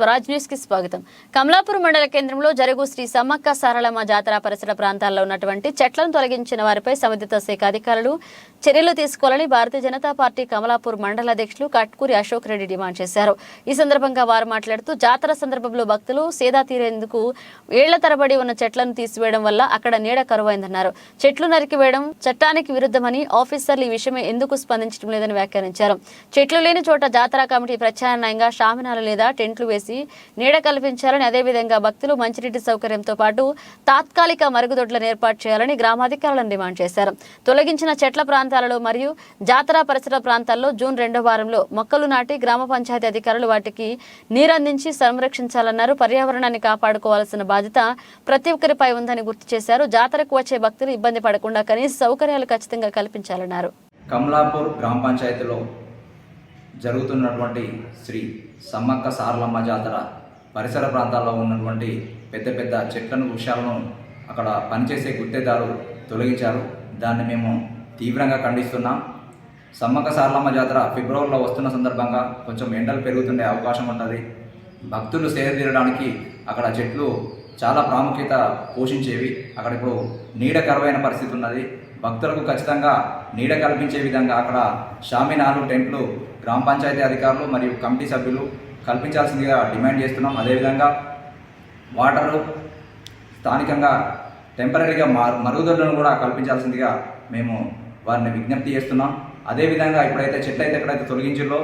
స్వరాజ్ న్యూస్కి స్వాగతం. కమలాపూర్ మండల కేంద్రంలో జరుగు శ్రీ సమ్మక్క సారలమ్మ జాతర పరిసర ప్రాంతాల్లో ఉన్నటువంటి చెట్లను తొలగించిన వారిపై సంబంధిత శాఖ అధికారులు చర్యలు తీసుకోవాలని భారతీయ జనతా పార్టీ కమలాపూర్ మండల అధ్యక్షులు కట్కూరి అశోక్ రెడ్డి డిమాండ్ చేశారు. ఈ సందర్భంగా వారు మాట్లాడుతూ జాతర సందర్భంలో భక్తులు సేదా తీరేందుకు ఏళ్ళ తరబడి ఉన్న చెట్లను తీసివేయడం వల్ల అక్కడ నీడ కరువైందన్నారు. చెట్లు నరికివేయడం చట్టానికి విరుద్ధమని ఆఫీసర్లు ఈ విషయమే ఎందుకు స్పందించడం లేదని వ్యాఖ్యానించారు. చెట్లు లేని చోట జాతర కమిటీ ప్రత్యామ్నాయంగా షామినాలు లేదా టెంట్లు వేసి నీడ కల్పించాలని అదేవిధంగా భక్తులు మంచినీటి సౌకర్యంతో పాటు తాత్కాలిక మరుగుదొడ్లను ఏర్పాటు చేయాలని గ్రామాధికారులను డిమాండ్ చేశారు. తొలగించిన చెట్ల ప్రాంతాలలో మరియు జాతర పరిసర ప్రాంతాల్లో జూన్ రెండో వారంలో మొక్కలు నాటి గ్రామ పంచాయతీ అధికారులు వాటికి నీరందించి సంరక్షించాలన్నారు. పర్యావరణాన్ని కాపాడుకోవాల్సిన బాధ్యత ప్రతి ఒక్కరిపై ఉందని గుర్తు చేశారు. జాతరకు వచ్చే భక్తులు ఇబ్బంది పడకుండా కనీస సౌకర్యాలు ఖచ్చితంగా కల్పించాలన్నారు. కమలాపూర్ గ్రామ పంచాయతీలో జరుగుతున్నటువంటి శ్రీ సమ్మక్క సారలమ్మ జాతర పరిసర ప్రాంతాల్లో ఉన్నటువంటి పెద్ద పెద్ద చెట్లను వృక్షాలను అక్కడ పనిచేసే గుత్తేదారు తొలగించారు. దాన్ని మేము తీవ్రంగా ఖండిస్తున్నాం. సమ్మక్క సారలమ్మ జాతర ఫిబ్రవరిలో వస్తున్న సందర్భంగా కొంచెం ఎండలు పెరుగుతుండే అవకాశం ఉంటుంది. భక్తులు సేద తీరడానికి అక్కడ చెట్లు చాలా ప్రాముఖ్యత పోషించేవి. అక్కడ ఇప్పుడు నీడ కరువైన పరిస్థితి ఉన్నది. భక్తులకు ఖచ్చితంగా నీడ కల్పించే విధంగా అక్కడ షామినాలు టెంట్లు గ్రామ పంచాయతీ అధికారులు మరియు కమిటీ సభ్యులు కల్పించాల్సిందిగా డిమాండ్ చేస్తున్నాం. అదేవిధంగా వాటరు స్థానికంగా టెంపరీగా మారు మరుగుదొడ్లను కూడా కల్పించాల్సిందిగా మేము వారిని విజ్ఞప్తి చేస్తున్నాం. అదేవిధంగా ఇప్పుడైతే చెట్లు అయితే ఎక్కడైతే తొలగించిందో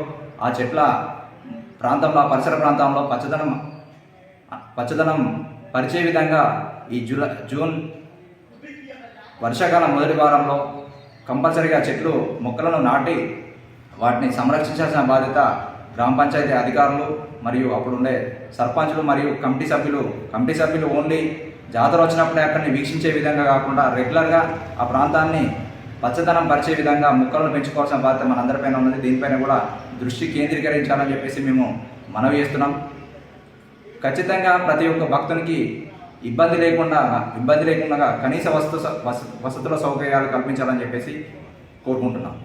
ఆ చెట్ల ప్రాంతంలో ఆ పరిసర ప్రాంతంలో పచ్చదనం పచ్చదనం పరిచే విధంగా ఈ జూలై జూన్ వర్షాకాలం మొదటి వారంలో కంపల్సరీగా చెట్లు మొక్కలను నాటి వాటిని సంరక్షించాల్సిన బాధ్యత గ్రామ పంచాయతీ అధికారులు మరియు అప్పుడుండే సర్పంచులు మరియు కమిటీ సభ్యులు. కమిటీ సభ్యులు ఓన్లీ జాతర వచ్చినప్పుడే అక్కడిని వీక్షించే విధంగా కాకుండా రెగ్యులర్గా ఆ ప్రాంతాన్ని పచ్చదనం పరిచే విధంగా మొక్కలను పెంచుకోవాల్సిన బాధ్యత మనందరిపైన ఉన్నది. దీనిపైన కూడా దృష్టి కేంద్రీకరించాలని చెప్పేసి మేము మనవి చేస్తున్నాం. ఖచ్చితంగా ప్రతి ఒక్క భక్తునికి ఇబ్బంది లేకుండా ఇబ్బంది లేకుండా కనీస వస్తు వస- వసతుల సౌకర్యాలు కల్పించాలని చెప్పేసి కోరుకుంటున్నాం.